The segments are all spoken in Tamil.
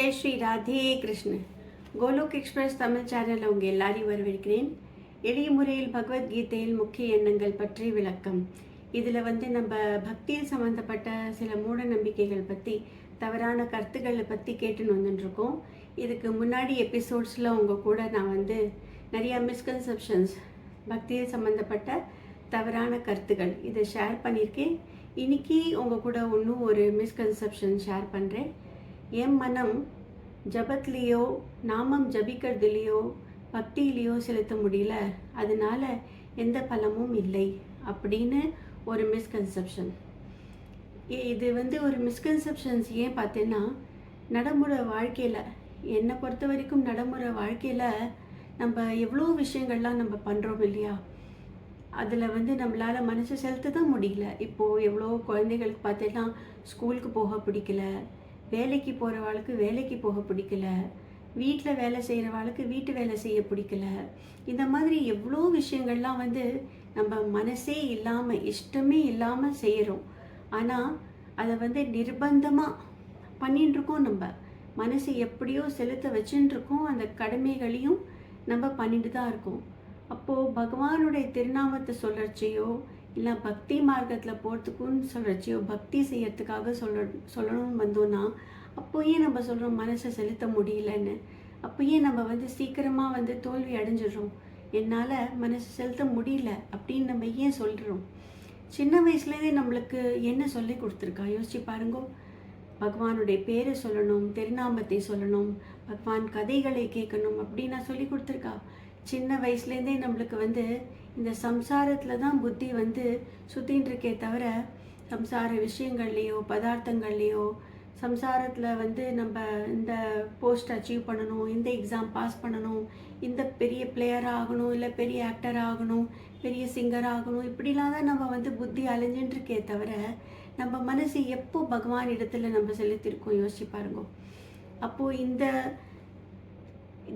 ஜெய் ஸ்ரீ ராதே கிருஷ்ண கோலோக் எக்ஸ்பிரஸ் தமிழ் சேனல் உங்க எல்லாரையும் வரவேற்கிறேன். எளிய முறையில் பகவத்கீதையில் முக்கிய எண்ணங்கள் பற்றி விளக்கம். இதில் வந்து நம்ம பக்தியில் சம்மந்தப்பட்ட சில மூட நம்பிக்கைகள் பற்றி தவறான கருத்துக்களை பற்றி கேட்டுன்னு வந்துட்டுருக்கோம். இதுக்கு முன்னாடி எபிசோட்ஸில் உங்கள் கூட நான் வந்து நிறையா மிஸ்கன்செப்ஷன்ஸ் பக்தியில் சம்மந்தப்பட்ட தவறான கருத்துக்கள் இதை ஷேர் பண்ணியிருக்கேன். இன்னைக்கு உங்கள் கூட இன்னும் ஒரு மிஸ்கன்செப்ஷன் ஷேர் பண்ணுறேன் என் மனம் ஜபத்லேயோ நாமம் ஜபிக்கிறதுலேயோ பக்தியிலையோ செலுத்த முடியல. அதனால எந்த பலமும் இல்லை அப்படின்னு ஒரு மிஸ்கன்செப்ஷன் இது வந்து ஒரு மிஸ்கன்செப்ஷன்ஸ் ஏன் பார்த்தேன்னா நடைமுறை வாழ்க்கையில் என்னை பொறுத்த வரைக்கும் நடைமுறை வாழ்க்கையில் நம்ம எவ்வளோ விஷயங்கள்லாம் நம்ம பண்ணுறோம் இல்லையா? அதில் வந்து நம்மளால் மனசு செலுத்த தான் முடியல. இப்போது எவ்வளோ குழந்தைகளுக்கு பார்த்தீங்கன்னா ஸ்கூலுக்கு போக பிடிக்கல. வேலைக்கு போகிறவாளுக்கு வேலைக்கு போக பிடிக்கல. வீட்டில் வேலை செய்கிறவாளுக்கு வீட்டு வேலை செய்ய பிடிக்கல. இந்த மாதிரி எவ்வளோ விஷயங்கள்லாம் வந்து நம்ம மனசே இல்லாமல் இஷ்டமே இல்லாமல் செய்கிறோம் ஆனால் அதை வந்து நிர்பந்தமாக பண்ணிட்டு இருக்கோம் நம்ம. மனசை எப்படியோ செலுத்த வச்சுட்டுருக்கோம் அந்த கடமைகளையும் நம்ம பண்ணிட்டு தான் இருக்கோம். அப்போது பகவானுடைய திருநாமத்தை சொல்கிறச்சியோ இல்லை பக்தி மார்க்கத்தில் போகிறதுக்குன்னு சொல்கிறச்சியோ பக்தி செய்யறதுக்காக சொல்ல சொல்லணும்னு வந்தோன்னா அப்போயே நம்ம சொல்கிறோம் மனசை செலுத்த முடியலன்னு அப்போயே நம்ம வந்து சீக்கிரமாக வந்து தோல்வி அடைஞ்சிடுறோம். என்னால் மனசு செலுத்த முடியல அப்படின்னு நம்ம ஏன் சொல்கிறோம் சின்ன வயசுலேருந்தே நம்மளுக்கு என்ன சொல்லி கொடுத்துருக்கா? யோசிச்சு பாருங்கோ. பகவானுடைய பேரை சொல்லணும் திருநாமத்தை சொல்லணும் பகவான் கதைகளை கேட்கணும் அப்படின்னு நான் சொல்லி கொடுத்துருக்கா. சின்ன வயசுலேருந்தே நம்மளுக்கு வந்து இந்த சம்சாரத்தில் தான் புத்தி வந்து சுற்றின்னு இருக்கே தவிர சம்சார விஷயங்கள்லேயோ பதார்த்தங்கள்லேயோ சம்சாரத்தில் வந்து நம்ம இந்த போஸ்ட் அச்சீவ் பண்ணணும் இந்த எக்ஸாம் பாஸ் பண்ணணும் இந்த பெரிய பிளேயர் ஆகணும் இல்லை பெரிய ஆக்டர் ஆகணும் பெரிய சிங்கர் ஆகணும் இப்படிலாம் தான் நம்ம வந்து புத்தி அலைஞ்சுட்டுருக்கே தவிர நம்ம மனசு எப்போ பகவான் இடத்துல நம்ம செலுத்திருக்கோம் யோசிச்சு பாருங்க. அப்போது இந்த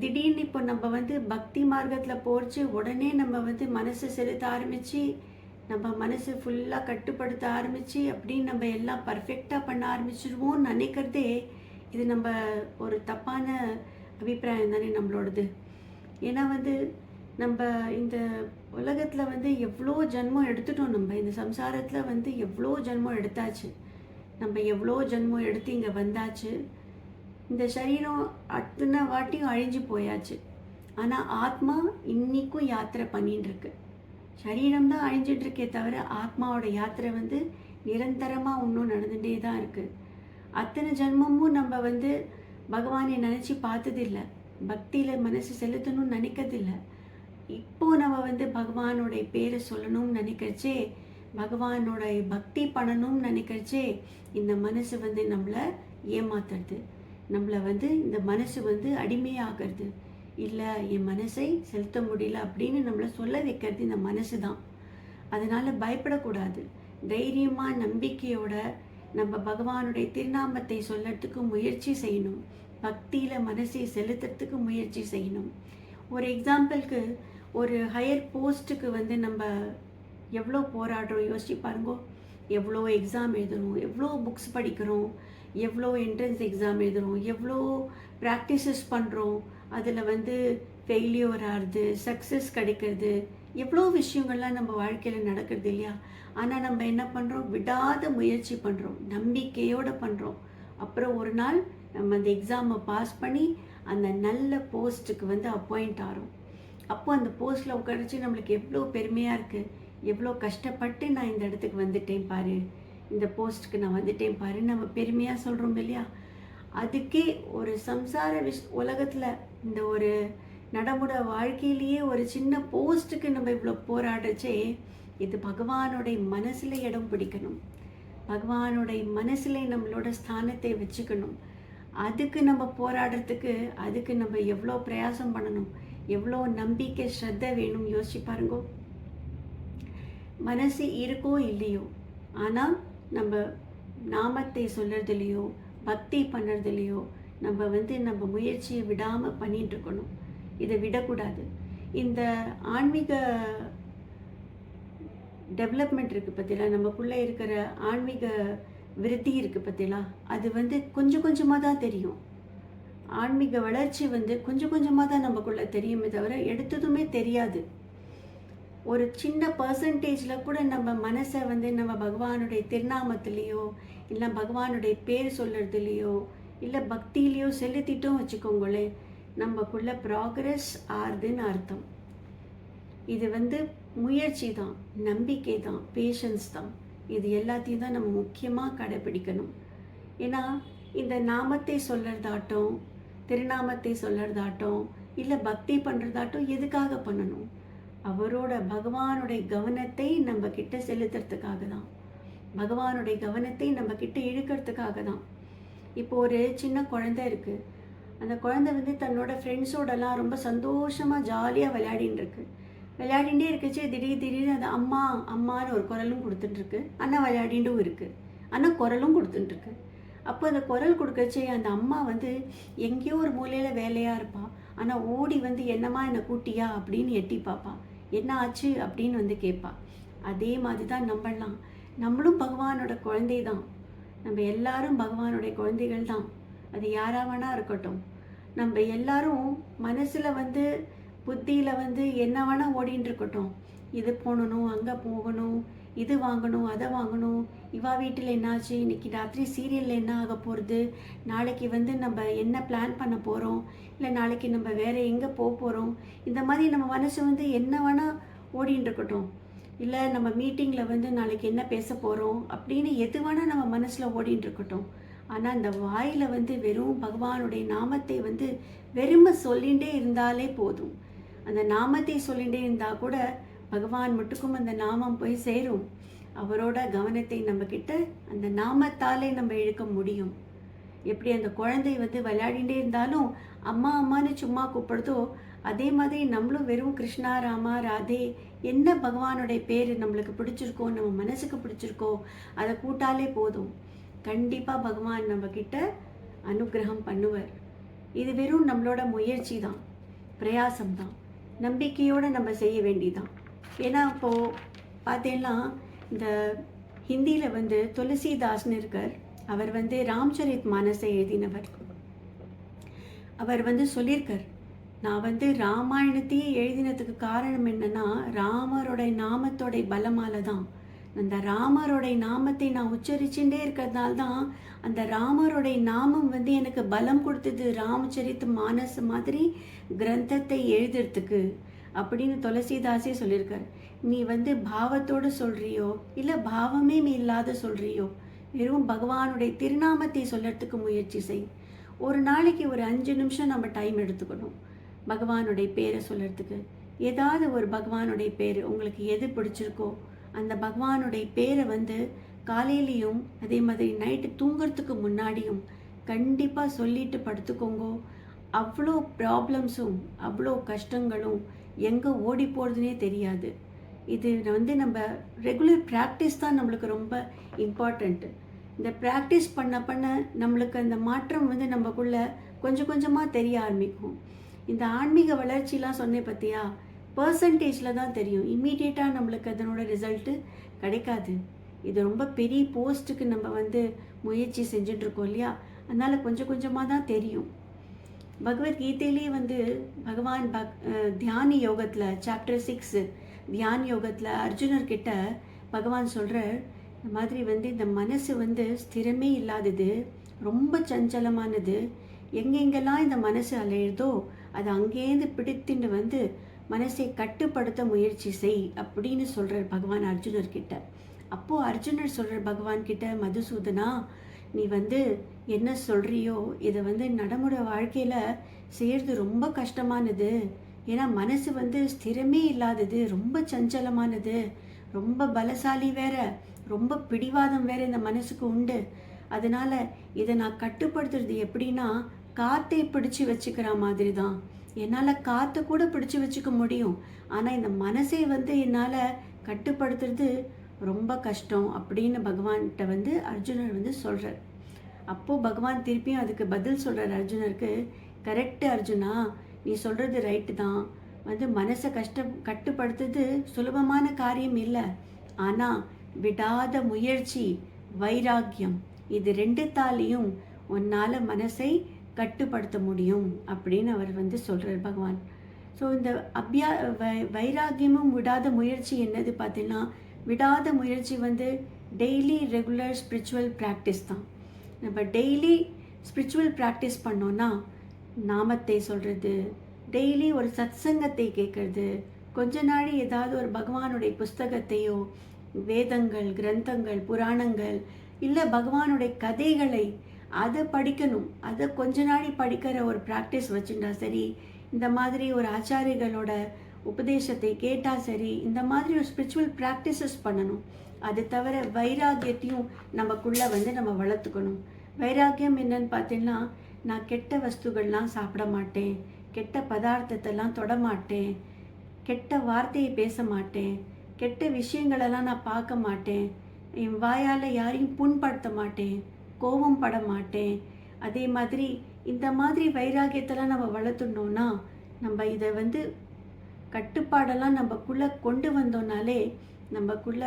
திடீர்னு இப்போ நம்ம வந்து பக்தி மார்க்கத்தில் போச்சு உடனே நம்ம வந்து மனசு செலுத்த ஆரம்பித்து நம்ம மனசு ஃபுல்லாக கட்டுப்படுத்த ஆரம்பித்து அப்படின்னு நம்ம எல்லாம் பர்ஃபெக்டாக பண்ண ஆரம்பிச்சிருவோம்னு நினைக்கிறதே இது நம்ம ஒரு தப்பான அபிப்பிராயம் தானே நம்மளோடது. ஏன்னா வந்து நம்ம இந்த உலகத்தில் வந்து எவ்வளோ ஜென்மம் எடுத்துட்டோம் நம்ம இந்த சம்சாரத்தில் வந்து எவ்வளோ ஜென்மம் எடுத்தாச்சு நம்ம எவ்வளோ ஜென்மம் எடுத்து இங்கே வந்தாச்சு இந்த சரீரம் அத்தனை வாட்டியும் அழிஞ்சு போயாச்சு. ஆனால் ஆத்மா இன்றைக்கும் யாத்திரை பண்ணிட்டுருக்கு சரீரம் தான் அழிஞ்சிட்ருக்கே தவிர ஆத்மாவோட யாத்திரை வந்து நிரந்தரமாக இன்னும் நடந்துகிட்டே தான் இருக்குது அத்தனை ஜென்மமும் நம்ம வந்து பகவானை நினச்சி பார்த்ததில்ல. பக்தியில் மனசு செலுத்தணும்னு நினைக்கிறதில்லை இப்போது நம்ம வந்து பகவானோடைய பேரை சொல்லணும்னு நினைக்கிறச்சே பகவானோட பக்தி பண்ணணும்னு நினைக்கிறச்சே இந்த மனசு வந்து நம்மளை ஏமாத்துறது. நம்மளை வந்து இந்த மனசு வந்து அடிமையாகிறது இல்லை என் மனசை செலுத்த முடியல அப்படின்னு நம்மளை சொல்ல வைக்கிறது இந்த மனசு தான். அதனால் பயப்படக்கூடாது. தைரியமாக நம்பிக்கையோட நம்ம பகவானுடைய திருநாமத்தை சொல்லறதுக்கு முயற்சி செய்யணும். பக்தியில் மனசை செலுத்துறதுக்கு முயற்சி செய்யணும். ஒரு எக்ஸாம்பிளுக்கு ஒரு ஹையர் போஸ்ட்டுக்கு வந்து நம்ம எவ்வளோ போராடுறோம்? யோசிச்சு பாருங்கோ. எவ்வளோ எக்ஸாம் எழுதுறோம் எவ்வளோ புக்ஸ் படிக்கிறோம் எவ்வளோ என்ட்ரன்ஸ் எக்ஸாம் எழுதுகிறோம் எவ்வளோ ப்ராக்டிசஸ் பண்ணுறோம் அதில் வந்து ஃபெயிலியர் ஆகுது சக்ஸஸ் கிடைக்கிறது எவ்வளோ விஷயங்கள்லாம் நம்ம வாழ்க்கையில் நடக்கிறது இல்லையா? ஆனால் நம்ம என்ன பண்ணுறோம் விடாத முயற்சி பண்ணுறோம் நம்பிக்கையோடு பண்ணுறோம் அப்புறம் ஒரு நாள் நம்ம அந்த எக்ஸாமை பாஸ் பண்ணி அந்த நல்ல போஸ்ட்டுக்கு வந்து அப்பாயிண்ட் ஆகிறோம் அப்போ அந்த போஸ்ட்டில் உட்காந்துச்சு நம்மளுக்கு எவ்வளோ பெருமையாக இருக்குது எவ்வளோ கஷ்டப்பட்டு நான் இந்த இடத்துக்கு வந்துட்டேன் பாரு. இந்த போஸ்ட்டுக்கு நான் வந்துட்டேன் பாரு நம்ம பெருமையாக சொல்கிறோம் இல்லையா? அதுக்கே ஒரு சம்சார விஷ் உலகத்தில் இந்த ஒரு நடமுட வாழ்க்கையிலேயே ஒரு சின்ன போஸ்ட்டுக்கு நம்ம இவ்வளோ போராடுறச்சே இது பகவானுடைய மனசில் இடம் பிடிக்கணும். பகவானுடைய மனசில் நம்மளோட ஸ்தானத்தை வச்சுக்கணும். அதுக்கு நம்ம போராடுறதுக்கு அதுக்கு நம்ம எவ்வளோ பிரயாசம் பண்ணணும். எவ்வளோ நம்பிக்கை ஸ்ரத்த வேணும். யோசிச்சு பாருங்கோ. மனசு இருக்கோ இல்லையோ ஆனால் நம்ம நாமத்தை சொல்கிறதுலையோ பக்தி பண்ணுறதுலையோ நம்ம வந்து நம்ம முயற்சியை விடாமல் பண்ணிட்டு இருக்கணும். இதை விடக்கூடாது. இந்த ஆன்மீக டெவலப்மெண்ட் இருக்குது பார்த்தீங்களா நமக்குள்ளே இருக்கிற ஆன்மீக விருத்தி இருக்குது பார்த்தீங்களா அது வந்து கொஞ்சம் கொஞ்சமாக தான் தெரியும். ஆன்மீக வளர்ச்சி வந்து கொஞ்சம் கொஞ்சமாக தான் நமக்குள்ளே தெரியுமே தவிர எடுத்ததுமே தெரியாது. ஒரு சின்ன பர்சன்டேஜில் கூட நம்ம மனசை வந்து நம்ம பகவானுடைய திருநாமத்துலேயோ இல்லை பகவானுடைய பேர் சொல்கிறதுலையோ இல்லை பக்தியிலையோ செலுத்திட்டோம் வச்சுக்கோங்களேன் நம்மக்குள்ள ப்ராக்ரஸ் ஆறுதுன்னு அர்த்தம். இது வந்து முயற்சி தான் நம்பிக்கை தான் பேஷன்ஸ் தான். இது எல்லாத்தையும் தான் நம்ம முக்கியமாக கடைப்பிடிக்கணும். ஏன்னா இந்த நாமத்தை சொல்கிறதாட்டம் திருநாமத்தை சொல்கிறதாட்டம் இல்லை பக்தி பண்ணுறதாட்டம் எதுக்காக பண்ணணும்? அவரோட பகவானுடைய கவனத்தை நம்ம கிட்ட செலுத்துறதுக்காக தான் பகவானுடைய கவனத்தை நம்ம கிட்ட இழுக்கிறதுக்காக தான் இப்போ ஒரு சின்ன குழந்தை இருக்கு. அந்த குழந்தை வந்து தன்னோட ஃப்ரெண்ட்ஸோடலாம் ரொம்ப சந்தோஷமாக ஜாலியாக விளையாடின்னு இருக்கு விளையாடிகிட்டே இருக்குச்சு திடீர் திடீர்னு அது அம்மா அம்மான்னு ஒரு குரலும் கொடுத்துட்டுருக்கு. ஆனால் விளையாடிண்டும் இருக்குது ஆனால் குரலும் கொடுத்துட்டுருக்கு. அப்போ அந்த குரல் கொடுக்கச்சே அந்த அம்மா வந்து எங்கேயோ ஒரு மூலையில் வேலையாக இருப்பா. ஆனால் ஓடி வந்து என்னம்மா என்னை கூட்டியா அப்படின்னு எட்டி பார்ப்பா. என்ன ஆச்சு அப்படின்னு வந்து கேட்பா. அதே மாதிரி தான் நம்பலாம் நம்மளும் பகவானோட குழந்தை தான் நம்ம எல்லாரும் பகவானுடைய குழந்தைகள் தான் அது யாரா வேணா இருக்கட்டும். நம்ம எல்லாரும் மனசில் வந்து புத்தியில் வந்து என்ன வேணால் ஓடின்னு இருக்கட்டும். இது போகணும் அங்கே போகணும் இது வாங்கணும் அதை வாங்கணும். இவா வீட்டில் என்னாச்சு? இன்னைக்கு ராத்திரி சீரியலில் என்ன ஆக போகிறது நாளைக்கு வந்து நம்ம என்ன பிளான் பண்ண போகிறோம் இல்லை நாளைக்கு நம்ம வேறு எங்கே போக போகிறோம் இந்த மாதிரி நம்ம மனசு வந்து என்ன வேணால் ஓடின்னு இருக்கட்டும். இல்லை நம்ம மீட்டிங்கில் வந்து நாளைக்கு என்ன பேச போகிறோம் அப்படின்னு எது வேணால் நம்ம மனசில் ஓடின்னு இருக்கட்டும். ஆனால் இந்த வாயில் வந்து வெறும் பகவானுடைய நாமத்தை வந்து வெறுமை சொல்லிகிட்டே இருந்தாலே போதும். அந்த நாமத்தை சொல்லிகிட்டே இருந்தால் கூட பகவான் மட்டுக்கும் அந்த நாமம் போய் சேரும். அவரோட கவனத்தை நம்ம கிட்ட அந்த நாமத்தாலே நம்ம இழுக்க முடியும். எப்படி அந்த குழந்தை வந்து விளையாடிட்டே இருந்தாலும் அம்மா அம்மான்னு சும்மா கூப்பிடுதோ அதே மாதிரி நம்மளும் வெறும் கிருஷ்ணா ராமா ராதே என்ன பகவானுடைய பேர் நம்மளுக்கு பிடிச்சிருக்கோ நம்ம மனசுக்கு பிடிச்சிருக்கோ அதை கூட்டாலே போதும். கண்டிப்பாக பகவான் நம்ம கிட்ட அனுகிரகம் பண்ணுவார். இது வெறும் நம்மளோட முயற்சி தான். பிரயாசம் தான் நம்பிக்கையோடு நம்ம செய்ய வேண்டிதான். ஏன்னா இப்போது பார்த்தீங்கன்னா இந்த ஹிந்தியில் வந்து துளசிதாஸ்னு இருக்கார். அவர் வந்து ராம்சரித் மானசை எழுதினவர். அவர் வந்து சொல்லியிருக்கார் நான் வந்து ராமாயணத்தையே எழுதினதுக்கு காரணம் என்னென்னா ராமரோட நாமத்தோட பலமால தான் அந்த ராமரோட நாமத்தை நான் உச்சரிச்சுட்டே இருக்கிறதுனால தான் அந்த ராமரோட நாமம் வந்து எனக்கு பலம் கொடுத்தது ராமச்சரித் மானஸ் மாதிரி கிரந்தத்தை எழுதுறதுக்கு. அப்படின்னு துளசிதாசே சொல்லியிருக்காரு. நீ வந்து பாவத்தோடு சொல்கிறியோ இல்லை பாவமே நீ இல்லாத சொல்கிறியோ வெறும் பகவானுடைய திருநாமத்தை சொல்லறதுக்கு முயற்சி செய். ஒரு நாளைக்கு ஒரு அஞ்சு நிமிஷம் நம்ம டைம் எடுத்துக்கணும் பகவானுடைய பேரை சொல்கிறதுக்கு ஏதாவது ஒரு பகவானுடைய பேர் உங்களுக்கு எது பிடிச்சிருக்கோ அந்த பகவானுடைய பேரை வந்து காலையிலையும் அதே மாதிரி நைட்டு தூங்குறதுக்கு முன்னாடியும் கண்டிப்பாக சொல்லிட்டு படுத்துக்கோங்கோ. அவ்வளோ ப்ராப்ளம்ஸும் அவ்வளோ கஷ்டங்களும் எங்கே ஓடி போகிறதுனே தெரியாது. இது வந்து நம்ம ரெகுலர் ப்ராக்டிஸ் தான் நம்மளுக்கு ரொம்ப இம்பார்ட்டண்ட்டு இந்த ப்ராக்டிஸ் பண்ண பண்ண நம்மளுக்கு அந்த மாற்றம் வந்து நம்மக்குள்ளே கொஞ்சம் கொஞ்சமாக தெரிய ஆரம்பிக்கும். இந்த ஆன்மீக வளர்ச்சிலாம் சொன்னேன் பார்த்தியா பர்சன்டேஜில் தான் தெரியும். இம்மீடியட்டாக நம்மளுக்கு அதனோட ரிசல்ட்டு கிடைக்காது. இது ரொம்ப பெரிய போஸ்ட்டுக்கு நம்ம வந்து முயற்சி செஞ்சுட்ருக்கோம் இல்லையா? அதனால் கொஞ்சம் கொஞ்சமாக தான் தெரியும். பகவத்கீதையிலே வந்து பகவான் பக் தியான யோகத்தில் சாப்டர் சிக்ஸ் தியான் யோகத்தில் அர்ஜுனர்கிட்ட பகவான் சொல்கிறார் இந்த மாதிரி வந்து இந்த மனசு வந்து ஸ்திரமே இல்லாதது ரொம்ப சஞ்சலமானது எங்கெங்கெல்லாம் இந்த மனசு அலையுதோ அது அங்கேருந்து பிடித்துட்டு வந்து மனசை கட்டுப்படுத்த முயற்சி செய் அப்படின்னு சொல்கிறார் பகவான் அர்ஜுனர்கிட்ட. அப்போது அர்ஜுனர் சொல்கிறார் பகவான் கிட்ட மதுசூதனா நீ வந்து என்ன சொல்கிறியோ இதை வந்து நடைமுறை வாழ்க்கையில் செய்கிறது ரொம்ப கஷ்டமானது. ஏன்னா மனசு வந்து ஸ்திரமே இல்லாதது ரொம்ப சஞ்சலமானது ரொம்ப பலசாலி வேற ரொம்ப பிடிவாதம் வேற இந்த மனசுக்கு உண்டு. அதனால் இதை நான் கட்டுப்படுத்துறது எப்படின்னா காற்றை பிடிச்சு வச்சுக்கிற மாதிரி தான் என்னால் காற்றை கூட பிடிச்சு வச்சுக்க முடியும். ஆனால் இந்த மனசை வந்து என்னால் கட்டுப்படுத்துறது ரொம்ப கஷ்டம் அப்படின்னு பகவான்கிட்ட வந்து அர்ஜுனர் வந்து சொல்கிறார் அப்போது பகவான் திருப்பியும் அதுக்கு பதில் சொல்கிறார் அர்ஜுனருக்கு கரெக்டு அர்ஜுனா நீ சொல்கிறது ரைட்டு தான். வந்து மனசை கஷ்ட கட்டுப்படுத்துறது சுலபமான காரியம் இல்லை. ஆனால் விடாத முயற்சி வைராக்கியம் இது ரெண்டுத்தாலையும் உன்னால் மனசை கட்டுப்படுத்த முடியும். அப்படின்னு அவர் வந்து சொல்கிறார் பகவான். ஸோ இந்த அபியா வை வைராக்கியமும் விடாத முயற்சி என்னது பார்த்தீங்கன்னா விடாத முயற்சி வந்து டெய்லி ரெகுலர் ஸ்பிரிச்சுவல் ப்ராக்டிஸ் தான். நம்ம டெய்லி ஸ்பிரிச்சுவல் ப்ராக்டிஸ் பண்ணோன்னா நாமத்தை சொல்கிறது டெய்லி ஒரு சத்சங்கத்தை கேட்குறது கொஞ்ச நாள் ஏதாவது ஒரு பகவானுடைய புஸ்தகத்தையோ வேதங்கள் கிரந்தங்கள் புராணங்கள் இல்லை பகவானுடைய கதைகளை அதை படிக்கணும். அதை கொஞ்ச நாளி படிக்கிற ஒரு ப்ராக்டிஸ் வச்சுட்டா சரி இந்த மாதிரி ஒரு ஆச்சாரிகளோட உபதேசத்தை கேட்டால் சரி இந்த மாதிரி ஒரு ஸ்பிரிச்சுவல் ப்ராக்டிசஸ் பண்ணணும். அது தவிர வைராக்கியத்தையும் நமக்குள்ளே வந்து நம்ம வளர்த்துக்கணும். வைராக்கியம் என்னன்னு பார்த்தீங்கன்னா நான் கெட்ட வஸ்துகள்லாம் சாப்பிட மாட்டேன் கெட்ட பதார்த்தத்தெல்லாம் தொட மாட்டேன் கெட்ட வார்த்தையை பேச மாட்டேன் கெட்ட விஷயங்களெல்லாம் நான் பார்க்க மாட்டேன் என் வாயால் யாரையும் புண்படுத்த மாட்டேன் கோபம் பட மாட்டேன். அதே மாதிரி இந்த மாதிரி வைராகியத்தெல்லாம் நம்ம வளர்த்துனோன்னா நம்ம இதை வந்து கட்டுப்பாடெல்லாம் நம்மக்குள்ளே கொண்டு வந்தோம்னாலே நம்மக்குள்ள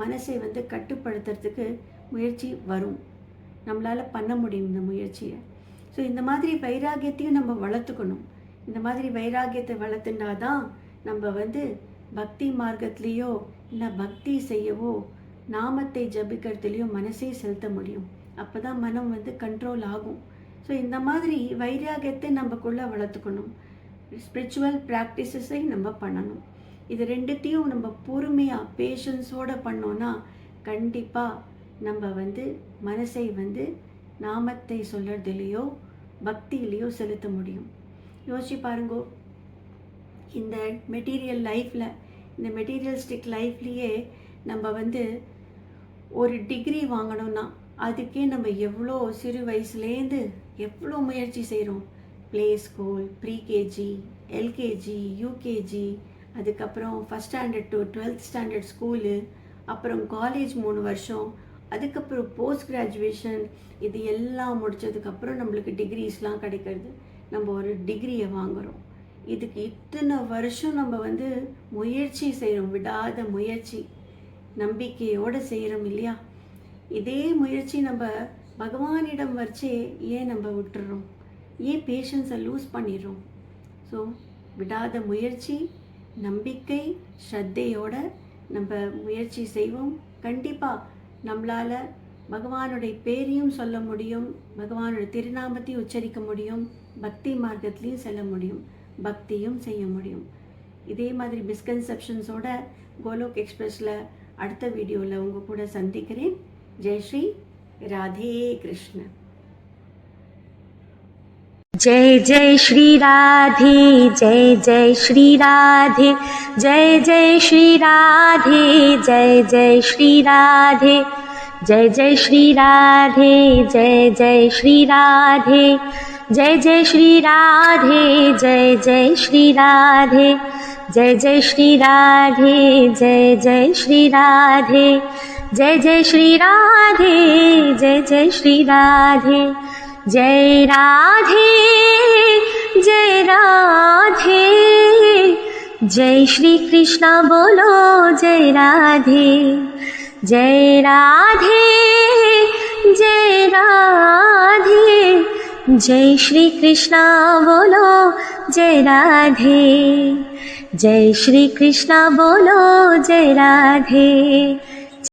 மனசை வந்து கட்டுப்படுத்துறதுக்கு முயற்சி வரும். நம்மளால் பண்ண முடியும் இந்த முயற்சியை. ஸோ இந்த மாதிரி வைராகியத்தையும் நம்ம வளர்த்துக்கணும். இந்த மாதிரி வைராகியத்தை வளர்த்துனா தான் நம்ம வந்து பக்தி மார்க்கத்துலேயோ இல்லை பக்தி செய்யவோ நாமத்தை ஜபிக்கிறதுலையோ மனசே செலுத்த முடியும். அப்போ தான் மனம் வந்து கண்ட்ரோல் ஆகும். ஸோ இந்த மாதிரி வைராகியத்தை நம்மக்குள்ளே வளர்த்துக்கணும். ஸ்பிரிச்சுவல் ப்ராக்டிசஸை நம்ம பண்ணணும். இது ரெண்டுத்தையும் நம்ம பொறுமையாக பேஷன்ஸோடு பண்ணோன்னா கண்டிப்பாக நம்ம வந்து மனசை வந்து நாமத்தை சொல்கிறதுலேயோ பக்தியிலையோ செலுத்த முடியும். யோசிச்சு பாருங்கோ. இந்த மெட்டீரியல் லைஃப்பில் இந்த மெட்டீரியல்ஸ்டிக் லைஃப்லேயே நம்ம வந்து ஒரு டிகிரி வாங்கணும்னா அதுக்கே நம்ம எவ்வளோ சிறு வயசுலேருந்து எவ்வளோ முயற்சி செய்கிறோம் play school pre KG LKG UKG அதுக்கப்புறம் first standard to twelfth standard school அப்புறம் காலேஜ் மூணு வருஷம் அதுக்கப்புறம் போஸ்ட் கிராஜுவேஷன் இது எல்லாம் முடித்ததுக்கப்புறம் நம்மளுக்கு டிகிரிஸ்லாம் கிடைக்கிறது. நம்ம ஒரு டிகிரியை வாங்குகிறோம் இதுக்கு இத்தனை வருஷம் நம்ம வந்து முயற்சி செய்கிறோம் விடாத முயற்சி நம்பிக்கையோடு செய்கிறோம் இல்லையா? இதே முயற்சி நம்ம பகவானிடம் வச்சே ஏன் நம்ம விட்டுறோம்? ஏன் பேஷன்ஸை லூஸ் பண்ணிடுறோம். ஸோ விடாத முயற்சி நம்பிக்கை ஸ்ரத்தையோட நம்ம முயற்சி செய்வோம். கண்டிப்பாக நம்மளால் பகவானுடைய பேரையும் சொல்ல முடியும் பகவானுடைய திருநாமத்தையும் உச்சரிக்க முடியும் பக்தி மார்க்கத்துலேயும் செல்ல முடியும் பக்தியும் செய்ய முடியும். இதே மாதிரி மிஸ்கன்செப்ஷன்ஸோட கோலோக் எக்ஸ்பிரஸில் அடுத்த வீடியோவில் உங்கள் கூட சந்திக்கிறேன். ஜெய் ஸ்ரீ ராதே கிருஷ்ணன். जय जय श्री राधे जय जय श्री राधे जय जय श्री राधे जय जय श्री राधे जय जय श्री राधे जय जय श्री राधे जय जय श्री राधे जय जय श्री राधे जय जय श्री राधे जय जय श्री राधे जय जय श्री राधे जय जय श्री राधे জয় রাধে জয় রাধে। জয় শ্রী কৃষ্ণ বলো, জয় রাধে। জয় রাধে জয় রাধে। জয় শ্রী কৃষ্ণ বলো, জয় রাধে। জয় শ্রী কৃষ্ণ বলো, জয় রাধে।